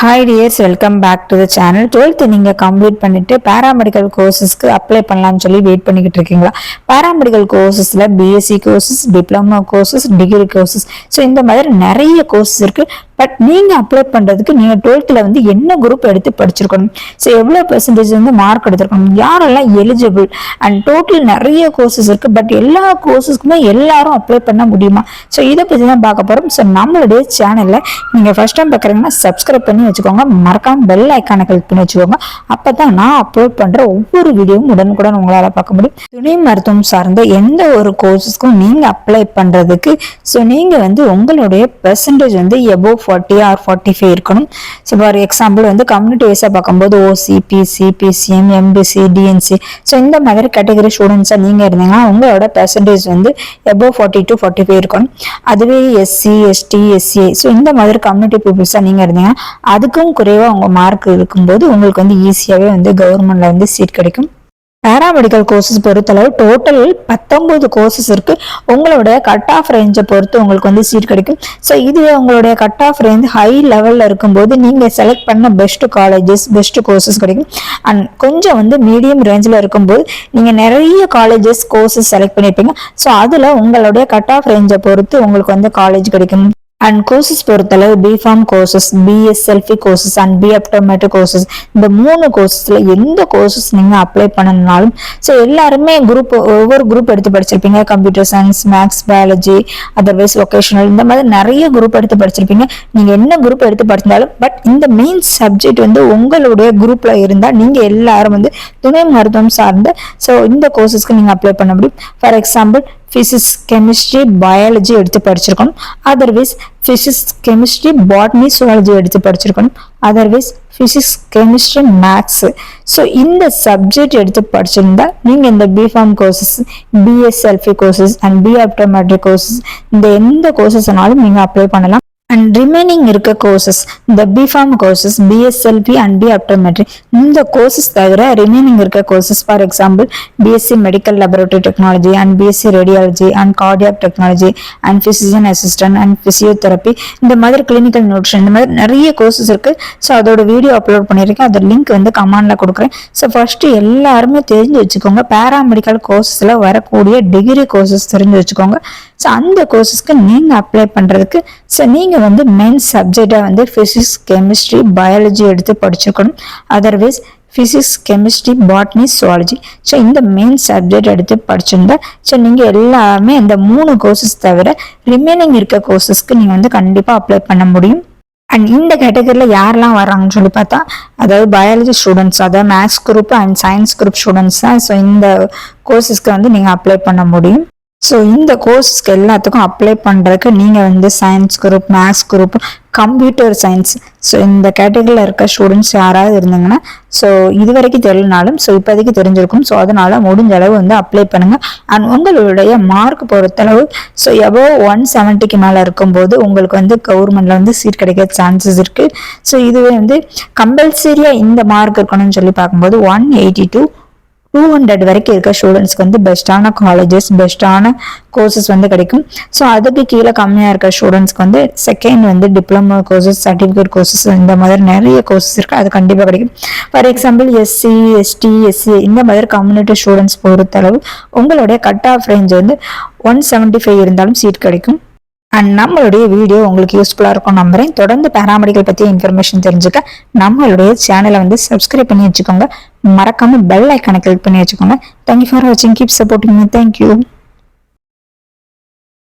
Hi dears welcome back to the channel twelfth நீங்கள் complete பண்ணிட்டு paramedical கோர்சஸ்க்கு apply பண்ணலாம்னு சொல்லி வெயிட் பண்ணிக்கிட்டு இருக்கீங்களா? Paramedical கோர்சஸில் BSc courses diploma courses degree courses so இந்த மாதிரி நிறைய கோர்சஸ் இருக்குது பட் நீங்கள் அப்ளை பண்ணுறதுக்கு நீங்கள் டுவெல்த்தில் வந்து என்ன குரூப் எடுத்து படிச்சிருக்கணும்? ஸோ எவ்வளோ பெர்சன்டேஜ் வந்து மார்க் எடுத்திருக்கணும்? யாரெல்லாம் எலிஜிபிள் அண்ட் டோட்டல் நிறைய கோர்சஸ் இருக்குது பட் எல்லா கோர்சஸ்க்குமே எல்லாரும் அப்ளை பண்ண முடியுமா? ஸோ இதை பற்றி தான் பார்க்க போகிறோம் ஸோ நம்மளுடைய சேனலில் நீங்கள் ஃபஸ்ட் டைம் பார்க்குறீங்கன்னா சப்ஸ்கிரைப் பண்ணி வச்சுக்கோங்க. மறக்காம பெல் ஐக்கானை கிளிக் பண்ணி வச்சுக்கோங்க. அப்போ தான் நான் அப்லோட் பண்ணுற ஒவ்வொரு வீடியோவும் உடனுக்குடன் உங்களால் பார்க்க முடியும். துணை மருத்துவம் சார்ந்த எந்த ஒரு கோர்சஸ்க்கும் நீங்கள் அப்ளை பண்ணுறதுக்கு ஸோ நீங்கள் வந்து உங்களுடைய பெர்சன்டேஜ் வந்து above forty or forty five இருக்கணும். ஸோ ஃபார் எக்ஸாம்பிள் வந்து கம்யூனிட்டி வைஸாக பார்க்கும்போது OC BC BCM MBC DNC so இந்த மாதிரி கேட்டகரி ஸ்டூடெண்ட்ஸாக நீங்கள் இருந்தீங்கன்னா உங்களோட பெர்சன்டேஜ் வந்து above forty to forty five இருக்கணும். அதுவே எஸ்சி எஸ்டி எஸ்சிஐ ஸோ இந்த மாதிரி கம்யூனிட்டி பீப்புள்ஸாக நீங்கள் இருந்தீங்கன்னா அதுக்கும் குறைவாக உங்கள் மார்க் இருக்கும்போது உங்களுக்கு வந்து ஈஸியாகவே வந்து கவர்மெண்ட்டில் வந்து சீட் கிடைக்கும். பேராமெடிக்கல் கோர்சஸ் பொறுத்தளவு டோட்டல் பத்தொம்போது கோர்சஸ் இருக்கு. உங்களுடைய கட் ஆஃப் ரேஞ்சை பொறுத்து உங்களுக்கு வந்து சீட் கிடைக்கும். ஸோ இதுவே உங்களுடைய கட் ஆஃப் ரேஞ்ச் ஹை லெவலில் இருக்கும்போது நீங்கள் செலக்ட் பண்ண பெஸ்ட் காலேஜஸ் பெஸ்ட் கோர்சஸ் கிடைக்கும். அண்ட் கொஞ்சம் வந்து மீடியம் ரேஞ்சில் இருக்கும்போது நீங்கள் நிறைய காலேஜஸ் கோர்சஸ் செலக்ட் பண்ணியிருப்பீங்க ஸோ அதில் உங்களுடைய கட் ஆஃப் ரேஞ்சை பொறுத்து உங்களுக்கு வந்து காலேஜ் கிடைக்கும். அண்ட் கோர்சஸ் பொறுத்தளவு B Pharm courses BSLP courses and B optometric courses இந்த மூணு கோர்சஸில் எந்த கோர்சஸ் நீங்கள் அப்ளை பண்ணணுன்னாலும் ஸோ எல்லாருமே குரூப் ஒவ்வொரு குரூப் எடுத்து படிச்சிருப்பீங்க. Computer science maths biology otherwise vocational இந்த மாதிரி நிறைய குரூப் எடுத்து படிச்சிருப்பீங்க. நீங்கள் என்ன குரூப் எடுத்து படிச்சிருந்தாலும் பட் இந்த மெயின் சப்ஜெக்ட் வந்து உங்களுடைய குரூப்பில் இருந்தால் நீங்கள் எல்லாரும் வந்து துணை மருத்துவம் சார்ந்த ஸோ இந்த கோர்சஸ்க்கு நீங்கள் அப்ளை பண்ண முடியும். For example physics chemistry biology எடுத்து படிச்சிருக்கணும். Otherwise physics chemistry botany zoology எடுத்து படிச்சிருக்கணும். Otherwise physics chemistry maths so இந்த சப்ஜெக்ட் எடுத்து படிச்சிருந்தா நீங்கள் இந்த B Pharm courses BSLP courses and B optometric courses இந்த எந்த கோர்சஸ்னாலும் நீங்கள் அப்ளை பண்ணலாம். அண்ட் ரிமைனிங் இருக்க கோர்சஸ் இந்த B Pharm courses BSLP and B optometry இந்த கோர்சஸ் தவிர ரிமைனிங் இருக்க courses for example BSc medical laboratory technology and BSc radiology and cardiac technology and physician assistant and physiotherapy இந்த மாதிரி clinical nutrition இந்த மாதிரி நிறைய கோர்சஸ் இருக்கு. ஸோ அதோட வீடியோ அப்லோட் பண்ணியிருக்கேன். அதோட லிங்க் வந்து கமாண்டில் கொடுக்குறேன். ஸோ ஃபர்ஸ்ட் எல்லாருமே தெரிஞ்சு வச்சுக்கோங்க. பேராமெடிக்கல் கோர்சஸில் வரக்கூடிய டிகிரி கோர்சஸ் தெரிஞ்சு வச்சுக்கோங்க. ஸோ அந்த கோர்சஸ்க்கு நீங்கள் அப்ளை பண்ணுறதுக்கு ஸோ நீங்கள் வந்து மெயின் சப்ஜெக்டாக வந்து ஃபிசிக்ஸ் கெமிஸ்ட்ரி பயாலஜி எடுத்து படிச்சிருக்கணும். Otherwise physics chemistry botany zoology so இந்த மெயின் சப்ஜெக்ட் எடுத்து படிச்சிருந்தா ஸோ நீங்கள் எல்லாமே இந்த மூணு கோர்சஸ் தவிர ரிமைனிங் இருக்க கோர்சஸ்க்கு நீங்கள் வந்து கண்டிப்பாக அப்ளை பண்ண முடியும். அண்ட் இந்த கேட்டகரியில் யாரெல்லாம் வராங்கன்னு சொல்லி பார்த்தா அதாவது பயாலஜி ஸ்டூடெண்ட்ஸ் அதாவது maths group and science group students தான் ஸோ இந்த கோர்சஸ்க்கு வந்து நீங்கள் அப்ளை பண்ண முடியும். ஸோ இந்த கோர்ஸ்க்கு எல்லாத்துக்கும் அப்ளை பண்ணுறதுக்கு நீங்கள் வந்து science group maths group computer science so இந்த கேட்டகரியில் இருக்க ஸ்டூடெண்ட்ஸ் யாராவது இருந்தாங்கன்னா ஸோ இது வரைக்கும் தெரியலனாலும் ஸோ இப்போதைக்கு தெரிஞ்சிருக்கும். ஸோ அதனால் முடிஞ்ச அளவு வந்து அப்ளை பண்ணுங்கள் அண்ட் உங்களுடைய மார்க் பொறுத்தளவு ஸோ எபோ ஒன் செவன்ட்டிக்கு மேலே இருக்கும்போது உங்களுக்கு வந்து கவர்மெண்ட்டில் வந்து சீட் கிடைக்க சான்சஸ் இருக்குது ஸோ இதுவே வந்து கம்பல்சரியாக இந்த மார்க் இருக்கணும்னு சொல்லி பார்க்கும்போது one eighty two two hundred வரைக்கும் இருக்க ஸ்டூடெண்ட்ஸ்க்கு வந்து பெஸ்ட்டான காலேஜஸ் பெஸ்ட்டான கோர்சஸ் வந்து கிடைக்கும். ஸோ அதுக்கு கீழே கம்மியாக இருக்க ஸ்டூடெண்ட்ஸ்க்கு வந்து செகண்ட் வந்து டிப்ளமோ கோர்சஸ் சர்டிஃபிகேட் கோர்சஸ் இந்த மாதிரி நிறைய கோர்சஸ் இருக்குது அது கண்டிப்பாக கிடைக்கும். For example SC ST SC இந்த மாதிரி கம்யூனிட்டி ஸ்டூடெண்ட்ஸ் பொறுத்தளவு உங்களுடைய கட் ஆஃப் ரேஞ்ச் வந்து ஒன் செவன்ட்டி ஃபைவ் இருந்தாலும் சீட் கிடைக்கும். அண்ட் நம்மளுடைய வீடியோ உங்களுக்கு யூஸ்ஃபுல்லாக இருக்கும் நம்புறேன். தொடர்ந்து பேராமெடிக்கல் பற்றிய இன்ஃபர்மேஷன் தெரிஞ்சுக்க நம்மளுடைய சேனலை வந்து சப்ஸ்கிரைப் பண்ணி வச்சுக்கோங்க. மறக்காம பெல் ஐக்கானை கிளிக் பண்ணி வச்சுக்கோங்க. தேங்க்யூ ஃபார் வாட்சிங் கீப் சப்போர்ட்டிங் தேங்க்யூ